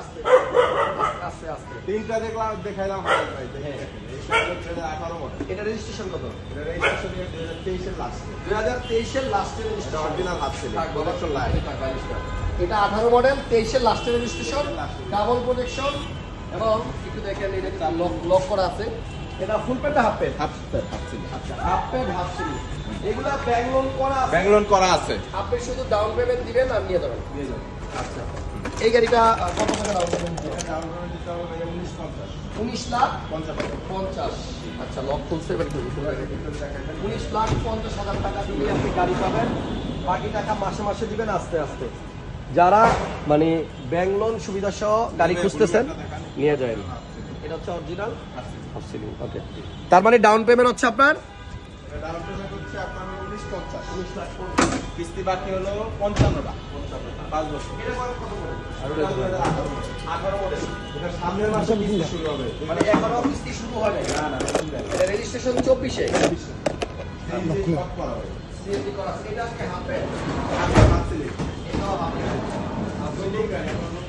আস্তে। আস্তে আস্তে। তিনটা দেখলাম দেখাইলাম হ্যাঁ। আঠারো মডেল এটা রেজিস্ট্রেশন কত? এটা রেজিস্ট্রেশন দুই হাজার তেইশের লাস্টে দুই হাজার তেইশের লাস্টের এটা রেজিস্ট্রেশন অরিজিনাল হাত ছিল প্রোডাকশন এটা আঠারো মডেল তেইশের লাস্টের রেজিস্ট্রেশন ডাবল প্রোটেকশন এবং একটু দেখেন এটা লক লক করা আছে। এটা full pant half pant half half ছিল আচ্ছা হাফ প্যান্ট হাফ সিলি এগুলা ব্যাংক লোন করা আছে? ব্যাংলোন করা আছে। আপনি শুধু ডাউন পেমেন্ট দিবেন আর নিয়ে যাবেন। আচ্ছা। এই গাড়িটা কত টাকা উনিশ লাখ পঞ্চাশ। পঞ্চাশ আচ্ছা লক খুলছে এবার উনিশ লাখ পঞ্চাশ হাজার টাকা দিলে আপনি গাড়ি পাবেন। বাকি টাকা মাসে মাসে দিবেন আস্তে আস্তে। যারা মানে ব্যাংক লোন সুবিধা সহ গাড়ি খুঁজতেছেন নিয়ে যাবেন। এটা হচ্ছে অরিজিনাল ওকে তার মানে ডাউন পেমেন্ট হচ্ছে আপনার? ডাউন পেমেন্ট হচ্ছে আপনার উনিশ পঞ্চাশ। উনিশ লাখ কিস্তি বাকি হলো পঞ্চান্নটা পাঁচ বছর। আর ওটা দুই হাজার আঠারো মডেল। এটা সামনের মাসে কিস্তি শুরু হবে। মানে এখনও কিস্তি শুরু হয় না না এটা রেজিস্ট্রেশন চব্বিশে। এটা আজকে হাফ প্যান্ট আচ্ছা, হাফ সিলিং। এটাও হাফ প্যান্ট এটা এখনও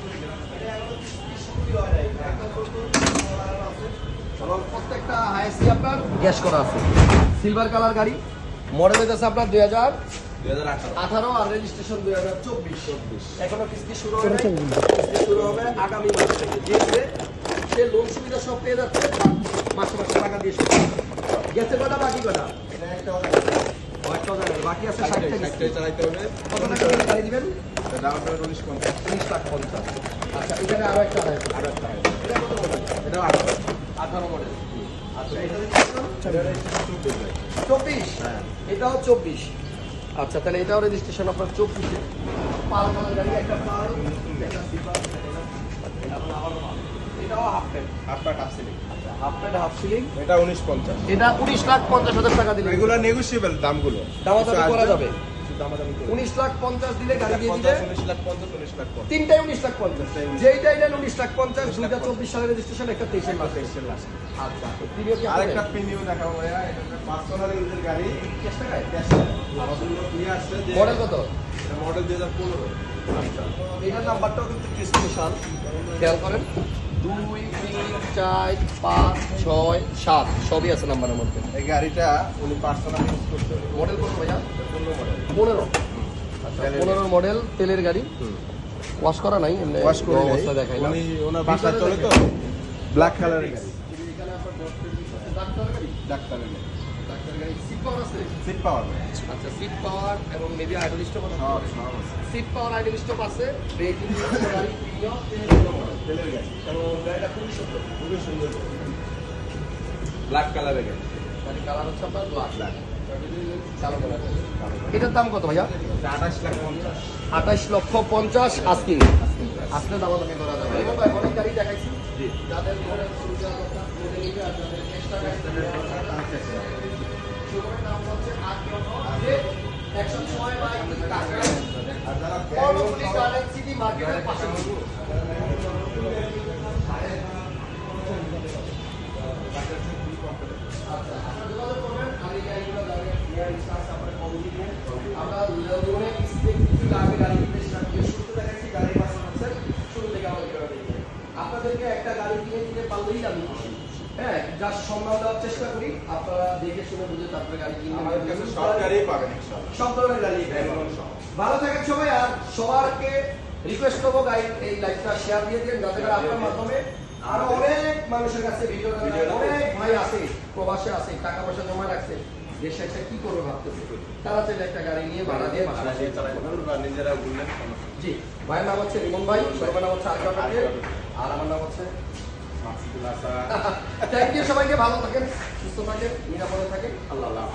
কিস্তি শুরুই হয় নাই। একদম নতুন করা আছে। এবং প্রত্যেকটা হাইসি আপনার গ্যাস করা আছে। সিলভার কালার গাড়ি। মডেল হইতেছে আপনার দুই হাজার আঠারো। আর রেজিস্ট্রেশন দুই হাজার চব্বিশ। চব্বিশ। এখনও কিস্তি শুরু হবে? কিস্তি শুরু হবে আগামী মাস থেকে। যে যে সে লোন সুবিধা সব পেয়ে যাচ্ছে মাসে মাসে টাকা দিয়ে শুরু গেছে কটা বাকি কটা? এটা একটা হবে। কয়েকটা জানেন, বাকি আছে ষাট ষাটটাই- টাকা ষাটটাই চালাইতে হবে। কত টাকা দিবেন? এটা ডাউন পেমেন্ট উনিশ পঞ্চাশ। উনিশ লাখ পঞ্চাশ। আচ্ছা এখানে আরও একটা আরও এটা আঠারো। আঠারো মডেল আচ্ছা এটা। চব্বিশ। হ্যাঁ। এটাও চব্বিশ। আচ্ছা তাহলে এটাও রেজিস্ট্রেশন আপনার চব্বিশে। এটা উনিশ পঞ্চাশ। এটা উনিশ লাখ পঞ্চাশ হাজার টাকা দিলে এগুলো নেগোসিয়েবল দামগুলো। দাম কিছু করা আসবে, যাবে। উনিশ লাখ পঞ্চাশ দিলে গাড়ি দিয়ে লাখ লাখ পঞ্চাশ। তিনটাই উনিশ লাখ পঞ্চাশ। যেইটাই নেন উনিশ লাখ পঞ্চাশ দুইটা চব্বিশ সালের রেজিস্ট্রেশন একটা তেইশের মাসে তেইশের last। আচ্ছা কি আরেকটা? প্রিমিয়াম দেখাবো পার্সোনাল ইউজের গাড়ি ক্যাশ টাকায়? ক্যাশ নিয়ে আসছে মডেল কত মডেল দুই হাজার পনেরো এটার নাম্বারটাও কিন্তু একটু স্পেশাল খেয়াল করেন দুই তিন চার পাঁচ ছয় সাত সবই আছে নাম্বারের মধ্যে। এই গাড়িটা উনি পার্সোনাল ইউজ করতে মডেল কত ভাইয়া? পনেরো মডেল আচ্ছা তেলের পনেরো মডেল তেলের গাড়ি। ওয়াশ করা নাই এমনি ওয়াশ করে অবস্থা দেখাই উনি ওনার চলে তো? ব্ল্যাক কালারের গাড়ি। ডাক্তার গাড়ি? ডাক্তারের গাড়ি ডাক্তার গাড়ি। সিট পাওয়ার আছে? সিট পাওয়ার আচ্ছা সিট পাওয়ার এবং মেবি আইডল স্টপ আছে। সব সব আছে। সিট পাওয়ার আইডল স্টপ আছে। রেটিং গাড়ি প্রিমিয়াম মডেল তেলের গাড়ি এবং গাড়িটা খুবই সুন্দর খুবই সুন্দর। ব্ল্যাক কালারের গাড়ি। গাড়ি কালার হচ্ছে আপনার ব্ল্যাক ব্ল্যাক এটার দাম কত ভাইয়া? আঠাশ লাখ পঞ্চাশ। আঠাশ লক্ষ পঞ্চাশ আস্কিং আসলে দাম দামি করা যাবে। অনেক গাড়ি দেখাইছি। যাদের আমরা লোনে গাড়ি কিনতে, সেটা দিয়ে দেখাচ্ছি, আমাদের আপনাদেরকে একটা গাড়ি কিনে দিতে পারলেই আমি খুশি। হ্যাঁ যার সম্মান দেওয়ার চেষ্টা করি। আপনারা দেখে শুনে বুঝে তারপরে গাড়ি কিনবেন। আমাদের কাছে সব গাড়িই পাবেন সব ধরনের গাড়ি ভালো থাকেন সবাই আর সবারকে রিকোয়েস্ট করব গাড়ি এই লাইভটা শেয়ার দিয়ে দিন যাতে করে আপনার মাধ্যমে আরও অনেক মানুষের কাছে ভিডিও অনেক ভাই আছে প্রবাসে আছে টাকা পয়সা জমা রাখছে। দেশে এসে কি করবে ভাবতেছে? তারা চাইলে একটা গাড়ি নিয়ে ভাড়া দিয়ে নিজেরা চালাতে নিজেরা নেই। জি ভাইয়ের নাম হচ্ছে রিমন ভাই সবার নাম হচ্ছে পাটিল আর আমার নাম হচ্ছে মাকসুদুল হাসান। থ্যাংক ইউ সবাইকে ভালো থাকেন সুস্থ থাকেন নিরাপদে থাকেন আল্লাহ আল্লাহ।